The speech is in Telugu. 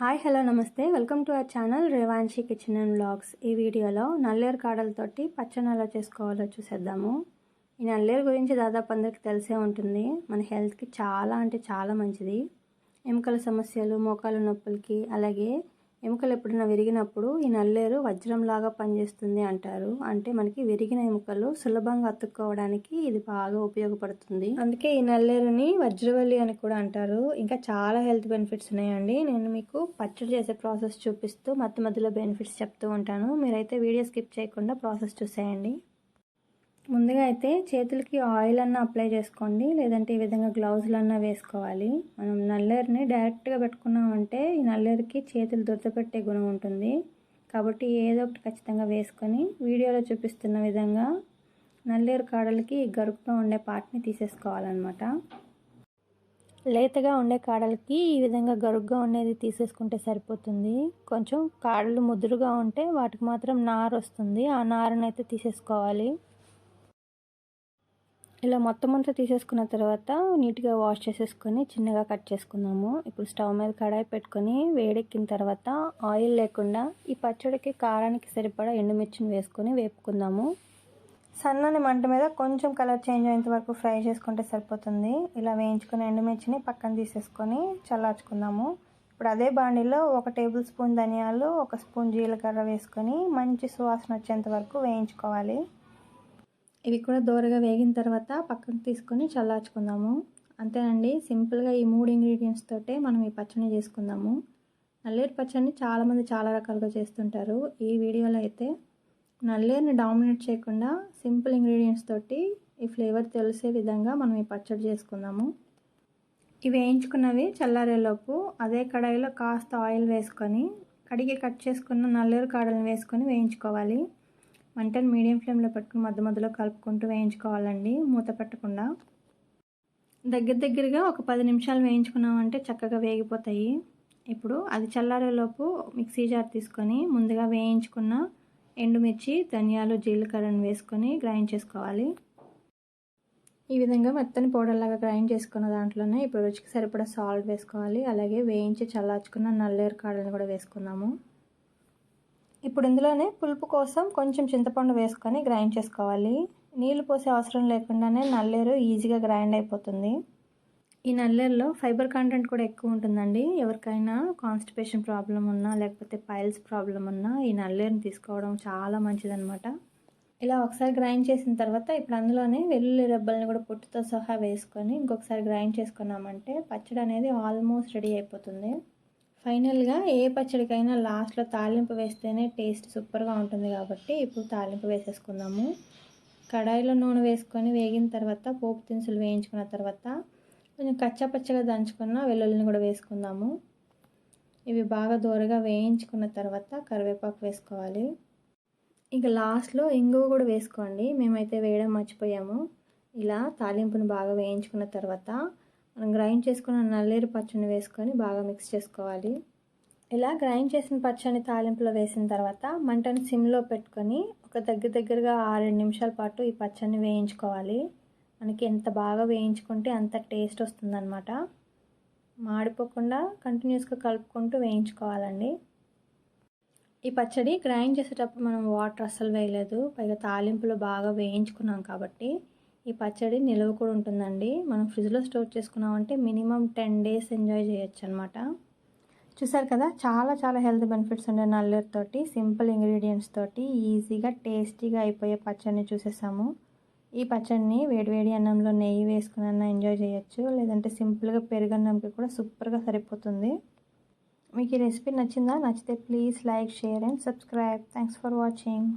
హాయ్ హలో నమస్తే. Welcome to our channel Revanshi kitchen and blogs ఈ వీడియోలో నల్లేరు కాడలతోటి పచ్చని ఎలా చేసుకోవాలో చూసేద్దాము. ఈ నల్లేరు గురించి దాదాపు అందరికి తెలిసే ఉంటుంది. మన హెల్త్కి చాలా అంటే చాలా మంచిది. ఎముకల సమస్యలు మోకాళ్ళ నొప్పులకి అలాగే ఎముకలు ఎప్పుడైనా విరిగినప్పుడు ఈ నల్లేరు వజ్రంలాగా పనిచేస్తుంది అంటారు. అంటే మనకి విరిగిన ఎముకలు సులభంగా అతుక్కోవడానికి ఇది బాగా ఉపయోగపడుతుంది. అందుకే ఈ నల్లేరుని వజ్రవల్లి అని కూడా అంటారు. ఇంకా చాలా హెల్త్ బెనిఫిట్స్ ఉన్నాయండి. నేను మీకు పచ్చడి చేసే ప్రాసెస్ చూపిస్తూ మధ్య మధ్యలో బెనిఫిట్స్ చెప్తూ ఉంటాను. మీరైతే వీడియో స్కిప్ చేయకుండా ప్రాసెస్ చూసేయండి. ముందుగా అయితే చేతులకి ఆయిల్ అన్న అప్లై చేసుకోండి. లేదంటే ఈ విధంగా గ్లౌజులన్నా వేసుకోవాలి. మనం నల్లేరుని డైరెక్ట్గా పెట్టుకున్నామంటే ఈ నల్లేరుకి చేతులు దురదపెట్టే గుణం ఉంటుంది. కాబట్టి ఏదో ఒకటి ఖచ్చితంగా వేసుకొని వీడియోలో చూపిస్తున్న విధంగా నల్లేరు కాడలకి గరుకుగా ఉండే పార్ట్ని తీసేసుకోవాలన్నమాట. లేతగా ఉండే కాడలకి ఈ విధంగా గరుగ్గా ఉండేది తీసేసుకుంటే సరిపోతుంది. కొంచెం కాడలు ముదురుగా ఉంటే వాటికి మాత్రం నారు వస్తుంది ఆ నారునైతే తీసేసుకోవాలి. ఇలా మొత్తం అంతా తీసేసుకున్న తర్వాత నీట్గా వాష్ చేసేసుకొని చిన్నగా కట్ చేసుకున్నాము ఇప్పుడు స్టవ్ మీద కడాయి పెట్టుకొని వేడెక్కిన తర్వాత ఆయిల్ లేకుండా ఈ పచ్చడికి కారానికి సరిపడా ఎండుమిర్చిని వేసుకొని వేపుకుందాము. సన్నని మంట మీద కొంచెం కలర్ చేంజ్ అయ్యేంత వరకు ఫ్రై చేసుకుంటే సరిపోతుంది. ఇలా వేయించుకుని ఎండుమిర్చిని పక్కన తీసేసుకొని చల్లార్చుకుందాము. ఇప్పుడు అదే బాండిలో ఒక టేబుల్ స్పూన్ ధనియాలు ఒక స్పూన్ జీలకర్ర వేసుకొని మంచి సువాసన వచ్చేంత వరకు వేయించుకోవాలి. ఇవి కూడా దోరగా వేగిన తర్వాత పక్కకు తీసుకొని చల్లార్చుకుందాము. అంతేనండి సింపుల్గా ఈ మూడు ఇంగ్రీడియంట్స్ తోటే మనం ఈ పచ్చడి చేసుకుందాము. నల్లేరు పచ్చడిని చాలామంది చాలా రకాలుగా చేస్తుంటారు. ఈ వీడియోలో అయితే నల్లేరుని డామినేట్ చేయకుండా సింపుల్ ఇంగ్రీడియంట్స్ తోటి ఈ ఫ్లేవర్ తెలిసే విధంగా మనం ఈ పచ్చడి చేసుకుందాము. ఇవి వేయించుకున్నవి చల్లారేలోపు అదే కడాయిలో కాస్త ఆయిల్ వేసుకొని కడిగి కట్ చేసుకున్న నల్లేరు కాడలను వేసుకొని వేయించుకోవాలి. మంటను మీడియం ఫ్లేమ్లో పెట్టుకుని మధ్య మధ్యలో కలుపుకుంటూ వేయించుకోవాలండి మూత పెట్టకుండా. దగ్గర దగ్గరగా ఒక పది నిమిషాలు వేయించుకున్నామంటే చక్కగా వేగిపోతాయి. ఇప్పుడు అది చల్లారేలోపు మిక్సీ జార్ తీసుకొని ముందుగా వేయించుకున్న ఎండుమిర్చి ధనియాలు జీలకర్రను వేసుకొని గ్రైండ్ చేసుకోవాలి. ఈ విధంగా మెత్తని పౌడర్లాగా గ్రైండ్ చేసుకున్న దాంట్లోనే ఇప్పుడు రుచికి సరిపడా సాల్ట్ వేసుకోవాలి. అలాగే వేయించి చల్లార్చుకున్న నల్లేరు కాడలను కూడా వేసుకుందాము. ఇప్పుడు ఇందులోనే పులుపు కోసం కొంచెం చింతపండు వేసుకొని గ్రైండ్ చేసుకోవాలి. నీళ్ళు పోసే అవసరం లేకుండానే నల్లేరు ఈజీగా గ్రైండ్ అయిపోతుంది. ఈ నల్లేరులో ఫైబర్ కంటెంట్ కూడా ఎక్కువ ఉంటుందండి. ఎవరికైనా కాన్స్టిపేషన్ ప్రాబ్లం ఉన్నా లేకపోతే పైల్స్ ప్రాబ్లం ఉన్నా ఈ నల్లేరుని తీసుకోవడం చాలా మంచిదనమాట ఇలా ఒకసారి గ్రైండ్ చేసిన తర్వాత ఇప్పుడు అందులోనే వెల్లుల్లి రెబ్బల్ని కూడా పొట్టుతో సహా వేసుకొని ఇంకొకసారి గ్రైండ్ చేసుకున్నామంటే పచ్చడి అనేది ఆల్మోస్ట్ రెడీ అయిపోతుంది. ఫైనల్గా ఏ పచ్చడికైనా లాస్ట్లో తాలింపు వేస్తేనే టేస్ట్ సూపర్గా ఉంటుంది కాబట్టి ఇప్పుడు తాలింపు వేసేసుకుందాము. కడాయిలో నూనె వేసుకొని వేగిన తర్వాత పోపు దినుసులు వేయించుకున్న తర్వాత కొంచెం కచ్చాపచ్చగా దంచుకున్న వెల్లుల్లిని కూడా వేసుకుందాము. ఇవి బాగా దూరగా వేయించుకున్న తర్వాత కరివేపాకు వేసుకోవాలి. ఇంకా లాస్ట్లో ఇంగువ కూడా వేసుకోండి. మేమైతే వేయడం మర్చిపోయాము. ఇలా తాలింపును బాగా వేయించుకున్న తర్వాత మనం గ్రైండ్ చేసుకున్న నల్లేరు పచ్చని వేసుకొని బాగా మిక్స్ చేసుకోవాలి. ఇలా గ్రైండ్ చేసిన పచ్చని తాలింపులో వేసిన తర్వాత మంటని సిమ్లో పెట్టుకొని ఒక దగ్గర దగ్గరగా ఆరేడు నిమిషాల పాటు ఈ పచ్చడిని వేయించుకోవాలి. మనకి ఎంత బాగా వేయించుకుంటే అంత టేస్ట్ వస్తుందన్నమాట. మాడిపోకుండా కంటిన్యూస్గా కలుపుకుంటూ వేయించుకోవాలండి. ఈ పచ్చడి గ్రైండ్ చేసేటప్పుడు మనం వాటర్ అస్సలు వేయలేదు. పైగా తాలింపులో బాగా వేయించుకున్నాం కాబట్టి ఈ పచ్చడి నిల్వ కూడా ఉంటుందండి. మనం ఫ్రిడ్జ్లో స్టోర్ చేసుకున్నామంటే మినిమం టెన్ డేస్ ఎంజాయ్ చేయొచ్చు అనమాట చూసారు కదా చాలా చాలా హెల్త్ బెనిఫిట్స్ ఉండే నల్లేరుతోటి సింపుల్ ఇంగ్రీడియంట్స్ తోటి ఈజీగా టేస్టీగా అయిపోయే పచ్చడిని చూసేసాము. ఈ పచ్చడిని వేడివేడి అన్నంలో నెయ్యి వేసుకుని ఎంజాయ్ చేయొచ్చు. లేదంటే సింపుల్గా పెరుగన్నంకి కూడా సూపర్గా సరిపోతుంది. మీకు ఈ రెసిపీ నచ్చిందా? నచ్చితే please like share and subscribe. Thanks for watching.